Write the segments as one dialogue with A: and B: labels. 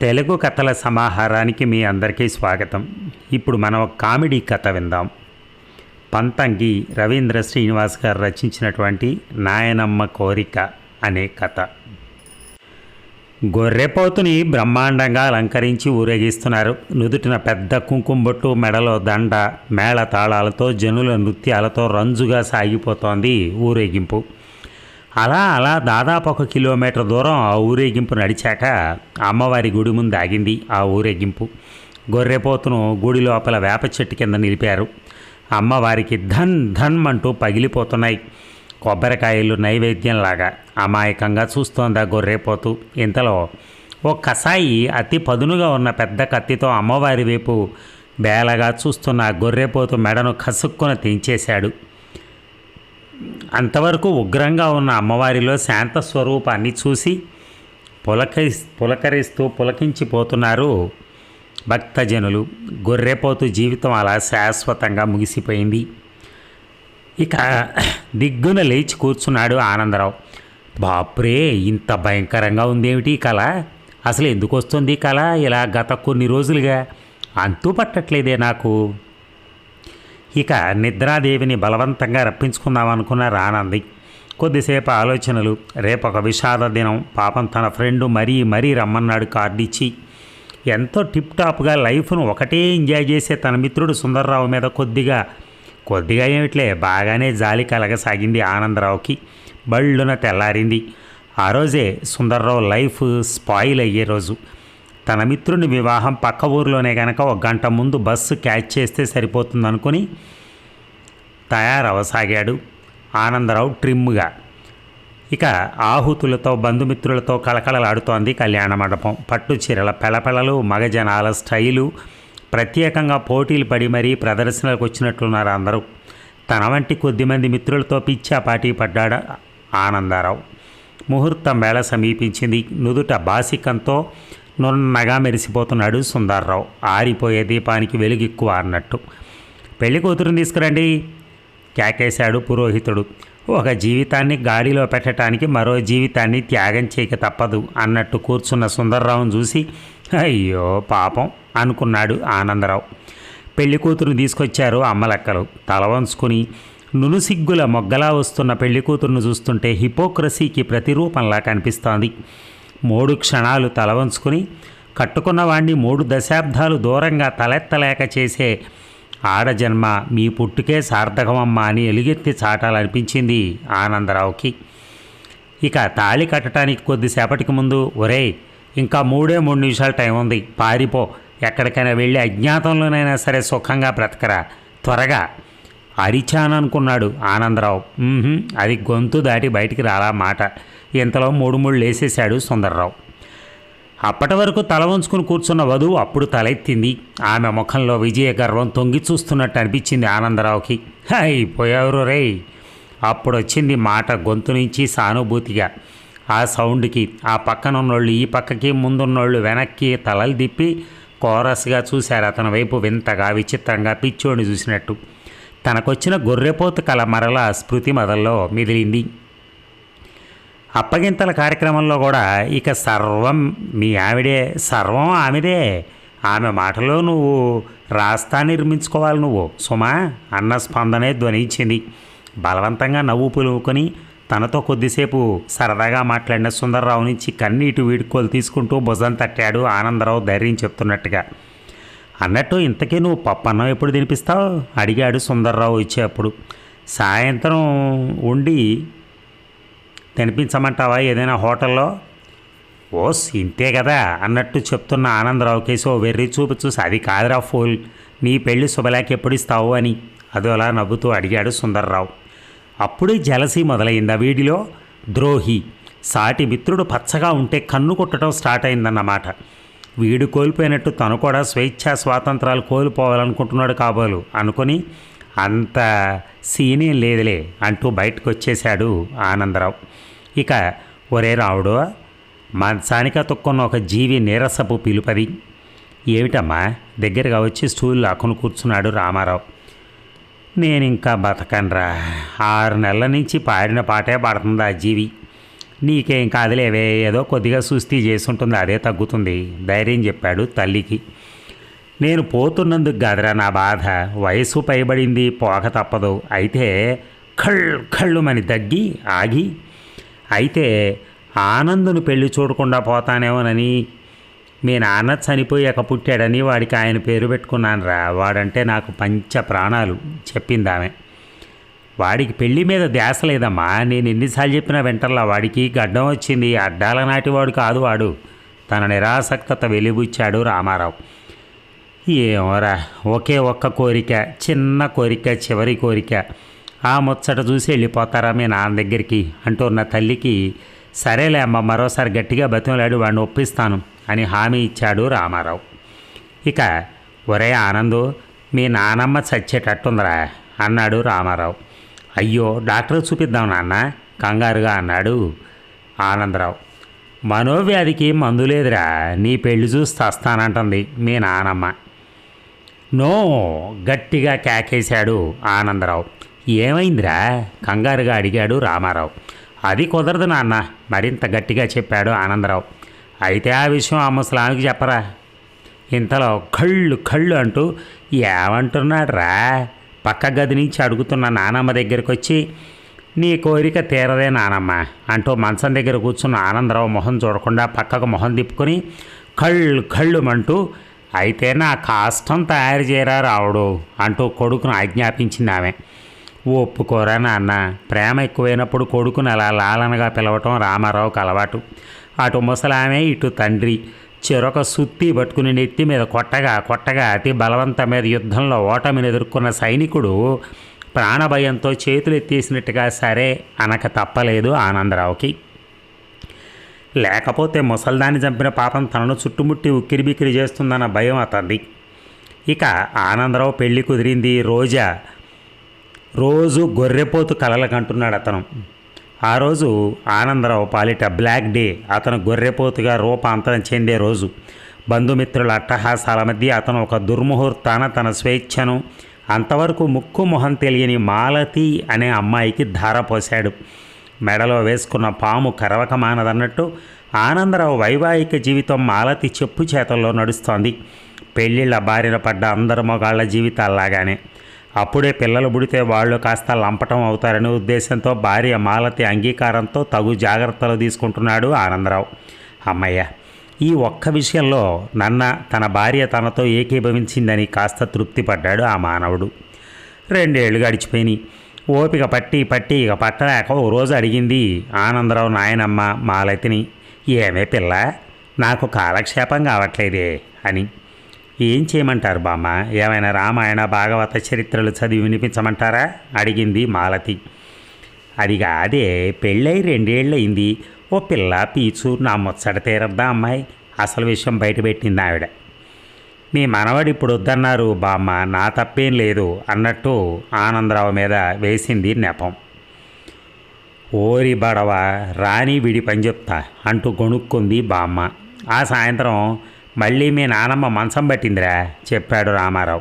A: తెలుగు కథల సమాహారానికి మీ అందరికీ స్వాగతం. ఇప్పుడు మనం కామెడీ కథ విందాం. పంతంగి రవీంద్ర శ్రీనివాస్ గారు రచించినటువంటి నాయనమ్మ కోరిక అనే కథ. గొర్రెపోతుని బ్రహ్మాండంగా అలంకరించి ఊరేగిస్తున్నారు. నుదుటిన పెద్ద కుంకుమబొట్టు మెడలో దండ మేళ తాళాలతో జనుల నృత్యాలతో రంజుగా సాగిపోతోంది ఊరేగింపు. అలా అలా దాదాపు ఒక కిలోమీటర్ దూరం ఆ ఊరేగింపు నడిచాక అమ్మవారి గుడి ముందు ఆగింది ఆ ఊరేగింపు. గొర్రెపోతును గుడి లోపల వేప చెట్టు కింద నిలిపారు. అమ్మవారికి ధన్ ధన్ అంటూ పగిలిపోతున్నాయి. కొబ్బరికాయలు నైవేద్యంలాగా అమాయకంగా చూస్తోంది ఆ గొర్రెపోతు. ఇంతలో ఓ కసాయి అతి పదునుగా ఉన్న పెద్ద కత్తితో అమ్మవారి వైపు బేలగా చూస్తున్న ఆ గొర్రెపోతు మెడను కసుక్కున తెంచేశాడు. అంతవరకు ఉగ్రంగా ఉన్న అమ్మవారిలో శాంత స్వరూపాన్ని చూసి పులకరి పులకరిస్తూ పులకించిపోతున్నారు భక్తజనులు. గొర్రెపోతు జీవితం అలా శాశ్వతంగా ముగిసిపోయింది. ఇక దిగ్గున లేచి కూర్చున్నాడు ఆనందరావు. బాప్రే ఇంత భయంకరంగా ఉందేమిటి ఈ కళ? అసలు ఎందుకు వస్తుంది కళ? ఇలా గత కొన్ని రోజులుగా అంతూ పట్టట్లేదే నాకు. ఇక నిద్రాదేవిని బలవంతంగా రప్పించుకుందాం అనుకున్నారు ఆనంది కొద్దిసేపు ఆలోచనలు రేపొక విషాద దినం పాపం తన ఫ్రెండ్ మరీ మరీ రమ్మన్నాడు కార్డు ఇచ్చి ఎంతో టిప్ టాప్గా లైఫ్ను ఒకటే ఎంజాయ్ చేసే తన మిత్రుడు సుందర్రావు మీద కొద్దిగా కొద్దిగా ఏమిట్లే బాగానే జాలి కలగసాగింది ఆనందరావుకి. బళ్ళున తెల్లారింది. ఆ రోజే సుందర్రావు లైఫ్ స్పాయిల్ అయ్యే రోజు. తన మిత్రుని వివాహం పక్క ఊరిలోనే కనుక ఒక గంట ముందు బస్సు క్యాచ్ చేస్తే సరిపోతుందనుకుని తయారవసాగాడు. ఆనందరావు ట్రిమ్గా. ఇక ఆహుతులతో బంధుమిత్రులతో కళకళలాడుతోంది కళ్యాణ మండపం. పట్టు చీరల పెలపెలలు మగజనాల స్టైలు ప్రత్యేకంగా పోటీలు పడి మరీ ప్రదర్శనలకు వచ్చినట్లున్నారు అందరూ. తన వంటి కొద్దిమంది మిత్రులతో పిచ్చాపాటీ పడ్డాడు ఆనందారావు. ముహూర్తం వేళ సమీపించింది. నుదుట బాసికంతో నున్నగా మెరిసిపోతున్నాడు సుందర్రావు. ఆరిపోయే దీపానికి వెలుగెక్కువ అన్నట్టు పెళ్ళి కూతురుని తీసుకురండి. కేకేశాడు పురోహితుడు. ఒక జీవితాన్ని గాడిలో పెట్టడానికి మరో జీవితాన్ని త్యాగం చేయక తప్పదు అన్నట్టు కూర్చున్న సుందర్రావును చూసి అయ్యో పాపం అనుకున్నాడు ఆనందరావు. పెళ్ళి కూతురుని తీసుకొచ్చారు అమ్మలక్కలు. తల వంచుకుని నునుసిగ్గుల మొగ్గలా వస్తున్న పెళ్ళి కూతురును చూస్తుంటే హిపోక్రసీకి ప్రతిరూపంలా కనిపిస్తోంది. మూడు క్షణాలు తల వంచుకుని కట్టుకున్న వాణ్ణి మూడు దశాబ్దాలు దూరంగా తలెత్తలేక చేసే ఆడజన్మ మీ పుట్టుకే సార్థకమమ్మా అని ఎలుగెత్తి చాటాలనిపించింది ఆనందరావుకి. ఇక తాళి కట్టడానికి కొద్దిసేపటికి ముందు ఒరేయ్ ఇంకా మూడే మూడు నిమిషాలు టైం ఉంది. పారిపో. ఎక్కడికైనా వెళ్ళి అజ్ఞాతంలోనైనా సరే సుఖంగా బ్రతకరా. త్వరగా. అరిచాననుకున్నాడు ఆనందరావు. అది గొంతు దాటి బయటికి రాలా మాట. ఇంతలో మూడు మూడు లేసేశాడు సుందర్రావు. అప్పటి వరకు తల వంచుకుని కూర్చున్న వధువు అప్పుడు తలెత్తింది. ఆమె ముఖంలో విజయ గర్వం తొంగి చూస్తున్నట్టు అనిపించింది ఆనందరావుకి. అయిపోయావురు రే. అప్పుడు వచ్చింది మాట గొంతు నుంచి సానుభూతిగా. ఆ సౌండ్కి ఆ పక్కనున్నోళ్ళు ఈ పక్కకి ముందున్నోళ్ళు వెనక్కి తలలు తిప్పి కోరస్గా చూశారు అతని వైపు వింతగా విచిత్రంగా పిచ్చోడిని చూసినట్టు. తనకొచ్చిన గొర్రెపోతు కల మరల స్మృతి మదల్లో మిదిలింది అప్పగింతల కార్యక్రమంలో కూడా ఇక సర్వం మీ ఆవిడే సర్వం ఆమెదే. ఆమె మాటలో నువ్వు రాస్తా నిర్మించుకోవాలి నువ్వు. సుమా అన్న స్పందనే ధ్వనించింది. బలవంతంగా నవ్వు పులువుకొని తనతో కొద్దిసేపు సరదాగా మాట్లాడిన సుందర్రావు నుంచి కన్నీటి వీడుకోలు తీసుకుంటూ భుజం తట్టాడు ఆనందరావు ధైర్యం చెప్తున్నట్టుగా. అన్నట్టు ఇంతకీ నువ్వు పప్పన్నం ఎప్పుడు తినిపిస్తావు? అడిగాడు సుందర్రావు ఇచ్చేప్పుడు సాయంత్రం ఉండి తినిపించమంటావా? ఏదైనా హోటల్లో? ఓస్ ఇంతే కదా అన్నట్టు చెప్తున్న ఆనందరావు కేసు ఓ వెర్రి చూపు చూసి అది కాదురా ఫూల్ నీ పెళ్ళి శుభలేఖ ఎప్పుడు ఇస్తావు అని అదోలా నవ్వుతూ అడిగాడు సుందర్రావు. అప్పుడే జలసి మొదలైంది. ఆ వీడిలో ద్రోహి సాటి మిత్రుడు పచ్చగా ఉంటే కన్ను కొట్టడం స్టార్ట్ అయిందన్నమాట. వీడు కోల్పోయినట్టు తను కూడా స్వేచ్ఛా స్వాతంత్రాలు కోల్పోవాలనుకుంటున్నాడు కాబోలు అనుకొని అంత సీనేం లేదులే అంటూ బయటకు వచ్చేశాడు ఆనందరావు. ఇక ఒరే రావుడు మంచానిక తొక్కున్న ఒక జీవి నీరసపు పిలుపది. ఏమిటమ్మా దగ్గరగా వచ్చి స్టూల్ లాక్కుని కూర్చున్నాడు రామారావు. నేను ఇంకా బతకనరా. ఆరు నెలల నుంచి పాడిన పాటే పాడుతుంది ఆ జీవి. నీకేం కాదులేవే ఏదో కొద్దిగా సుస్థి చేసి ఉంటుంది అదే తగ్గుతుంది ధైర్యం చెప్పాడు తల్లికి. నేను పోతున్నందుకు కాదురా నా బాధ. వయసు పైబడింది పోక తప్పదు. అయితే కళ్ళు కళ్ళు మని తగ్గి ఆగి అయితే ఆనందును పెళ్ళి చూడకుండా పోతానేమోనని మీ నాన్న చనిపోయాక పుట్టాడని వాడికి ఆయన పేరు పెట్టుకున్నాను రా వాడంటే నాకు పంచ ప్రాణాలు చెప్పింది ఆమె. వాడికి పెళ్ళి మీద ధ్యాస లేదమ్మా. నేను ఎన్నిసార్లు చెప్పినా వెంటర్లా వాడికి గడ్డం వచ్చింది. అడ్డాల నాటివాడు కాదు వాడు. తన నిరాసక్తత వెలిబుచ్చాడు రామారావు. ఏమోరా ఒకే ఒక్క కోరిక చిన్న కోరిక చివరి కోరిక. ఆ ముచ్చట చూసి వెళ్ళిపోతారా మీ నాన్న దగ్గరికి? అంటూ నా తల్లికి సరేలే అమ్మ మరోసారి గట్టిగా బతిమలాడి వాడిని ఒప్పిస్తాను అని హామీ ఇచ్చాడు రామారావు. ఇక ఒరే ఆనందు మీ నానమ్మ చచ్చేటట్టుందిరా అన్నాడు రామారావు. అయ్యో డాక్టర్ చూపిద్దాం నాన్న కంగారుగా అన్నాడు ఆనందరావు. మనోవ్యాధికి మందు లేదురా నీ పెళ్ళి చూసి తస్తానంటుంది మీ నానమ్మ. నో గట్టిగా కేకేశాడు ఆనందరావు. ఏమైందిరా? కంగారుగా అడిగాడు రామారావు. అది కుదరదు నాన్న మరింత గట్టిగా చెప్పాడు ఆనందరావు. అయితే ఆ విషయం ఆ ముసలామికి చెప్పరా? ఇంతలో కళ్ళు కళ్ళు అంటూ ఏమంటున్నాడు రా పక్క గది నుంచి అడుగుతున్న నానమ్మ దగ్గరికి వచ్చి నీ కోరిక తీరదే నానమ్మ అంటూ మంచం దగ్గర కూర్చున్న ఆనందరావు మొహం చూడకుండా పక్కకు మొహం తిప్పుకొని కళ్ళు కళ్ళు అంటూ అయితే నా కాష్టం తయారు చేయరా రావుడు అంటూ కొడుకును ఆజ్ఞాపించింది ఆమె ఒప్పుకోరా నాన్న ప్రేమ ఎక్కువైనప్పుడు కొడుకును అలా లాలనగా పిలవటం రామారావుకి అలవాటు. అటు ముసలామె ఇటు తండ్రి. చెరొక సుత్తి పట్టుకుని నెత్తి మీద కొట్టగా కొట్టగా అతి బలవంత మీద యుద్ధంలో ఓటమిని ఎదుర్కొన్న సైనికుడు ప్రాణభయంతో చేతులు ఎత్తేసినట్టుగా సరే అనక తప్పలేదు ఆనందరావుకి. లేకపోతే ముసల్దాన్ని చంపిన పాపం తనను చుట్టుముట్టి ఉక్కిరిబిక్కిరి చేస్తుందన్న భయం అతంది ఇక ఆనందరావు పెళ్ళి కుదిరింది రోజా. రోజు గొర్రెపోతు కలలకంటున్నాడు అతను. ఆ రోజు ఆనందరావు పాలిట బ్లాక్ డే. అతను గొర్రెపోతుగా రూపాంతరం చెందే రోజు. బంధుమిత్రుల అట్టహాసాల మధ్య అతను ఒక దుర్ముహూర్తాన తన స్వేచ్ఛను అంతవరకు ముక్కు మొహం తెలియని మాలతి అనే అమ్మాయికి ధారపోశాడు. మెడలో వేసుకున్న పాము కరవక మానదన్నట్టు ఆనందరావు వైవాహిక జీవితం మాలతి చెప్పు చేతల్లో నడుస్తోంది. పెళ్ళిళ్ళ బారిన పడ్డ అందరు మగాళ్ళ జీవితాల్లాగానే. అప్పుడే పిల్లలు పుడితే వాళ్ళు కాస్త లంపటం అవుతారనే ఉద్దేశంతో భార్య మాలతి అంగీకారంతో తగు జాగ్రత్తలు తీసుకుంటున్నాడు ఆనందరావు. అమ్మయ్య ఈ ఒక్క విషయంలో నన్న తన భార్య తనతో ఏకీభవించిందని కాస్త తృప్తిపడ్డాడు ఆ మానవుడు. రెండేళ్ళు గడిచిపోయినాయి. ఓపిక పట్టి పట్టి ఇక పట్టలేక ఓ రోజు అడిగింది ఆనందరావు నాయనమ్మ మాలతిని ఏమే పిల్ల? నాకు కాలక్షేపం కావట్లేదే అని. ఏం చేయమంటారు బామ్మ? ఏమైనా రామాయణ భాగవత చరిత్రలు చదివి వినిపించమంటారా? అడిగింది మాలతి. అది కాదే పెళ్ళై రెండేళ్ళయింది. ఓ పిల్ల పీచు నా ముచ్చట తీరద్దా అమ్మాయి? అసలు విషయం బయటపెట్టింది ఆవిడ. మీ మనవడు ఇప్పుడు వద్దన్నారు బామ్మ నా తప్పేం లేదు అన్నట్టు ఆనందరావు మీద వేసింది నెపం. ఓరి బడవ రాణి విడి పని చెప్తా అంటూ గొణుక్కుంది బామ్మ. ఆ సాయంత్రం మళ్ళీ మీ నానమ్మ మంచం పట్టిందిరా చెప్పాడు రామారావు.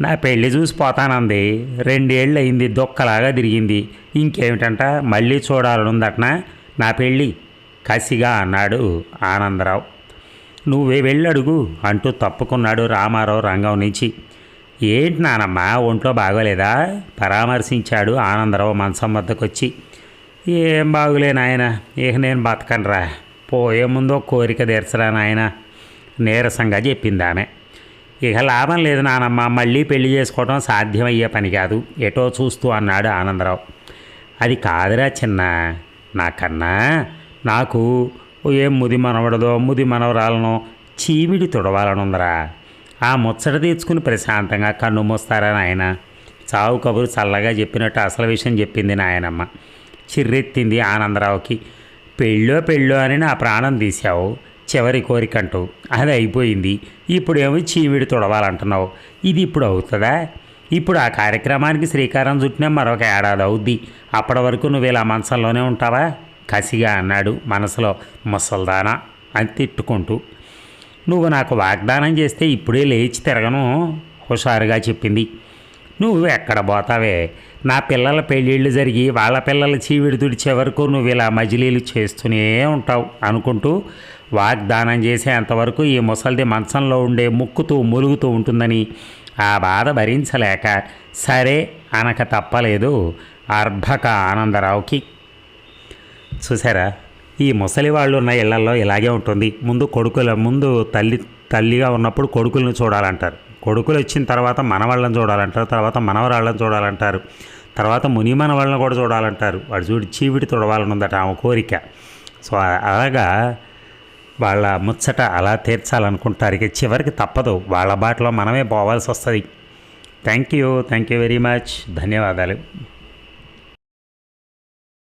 A: నా పెళ్ళి చూసి పోతానంది. రెండేళ్ళు అయింది దొక్కలాగా తిరిగింది. ఇంకేమిటంట మళ్ళీ చూడాలనుందటనా? నా పెళ్ళి కసిగా అన్నాడు ఆనందరావు. నువ్వే వెళ్ళడుగు అంటూ తప్పుకున్నాడు రామారావు రంగం నుంచి. ఏంటి నానమ్మ ఒంట్లో బాగోలేదా? పరామర్శించాడు ఆనందరావు మంచం వద్దకొచ్చి. ఏం బాగులే నాయన ఇక నేను బతకనరా. పోయే ముందు ఒక కోరిక తీర్చరా నాయన నీరసంగా చెప్పింది ఆమె. ఇక లాభం లేదు నానమ్మ మళ్ళీ పెళ్ళి చేసుకోవడం సాధ్యమయ్యే పని కాదు ఎటో చూస్తూ అన్నాడు ఆనందరావు. అది కాదురా చిన్న నాకన్నా నాకు ఏం ముది మనవడదో ముది మనవరాలనో చీమిడి తుడవాలనుందరా. ఆ ముచ్చట తీర్చుకుని ప్రశాంతంగా కన్ను మూస్తారా నాయన? చావు కబురు చల్లగా చెప్పినట్టు అసలు విషయం చెప్పింది నాయనమ్మ. చిర్రెత్తింది ఆనందరావుకి. పెళ్ళో పెళ్ళో అని నా ప్రాణం తీసావు చివరి కోరికంటూ. అది అయిపోయింది. ఇప్పుడేమో చీమిడి తుడవాలంటున్నావు? ఇది ఇప్పుడు అవుతుందా? ఇప్పుడు ఆ కార్యక్రమానికి శ్రీకారం చుట్టినా మరొక ఏడాది అవుద్ది. అప్పటి వరకు నువ్వు ఇలా మంచంలోనే ఉంటావా? కసిగా అన్నాడు మనసులో ముసల్దానా అని తిట్టుకుంటూ. నువ్వు నాకు వాగ్దానం చేస్తే ఇప్పుడే లేచి తిరగను హుషారుగా చెప్పింది. నువ్వు ఎక్కడ పోతావే? నా పిల్లల పెళ్ళిళ్ళు జరిగి వాళ్ళ పిల్లల చీవిడి తుడిచే వరకు నువ్వు ఇలా మజిలీలు చేస్తూనే ఉంటావు అనుకుంటూ వాగ్దానం చేసేంతవరకు ఈ ముసలిది మంచంలో ఉండే ముక్కుతూ ములుగుతూ ఉంటుందని ఆ బాధ భరించలేక సరే అనక తప్పలేదు అర్భక ఆనందరావుకి చూసారా? ఈ ముసలి వాళ్ళు ఉన్న ఇళ్ళలో ఇలాగే ఉంటుంది. ముందు కొడుకుల ముందు తల్లి తల్లిగా ఉన్నప్పుడు కొడుకులను చూడాలంటారు. కొడుకులు వచ్చిన తర్వాత మనవాళ్ళని చూడాలంటారు. తర్వాత మనవరాళ్ళని చూడాలంటారు. తర్వాత ముని మనవాళ్ళని కూడా చూడాలంటారు. వాడు చూడి చీవిడి తుడవాలని ఉందట ఆమె కోరిక. సో అలాగా వాళ్ళ ముచ్చట అలా తీర్చాలనుకుంటారు ఇక చివరికి తప్పదు. వాళ్ళ బాటలో మనమే పోవాల్సి వస్తుంది thank you thank you very much. ధన్యవాదాలు.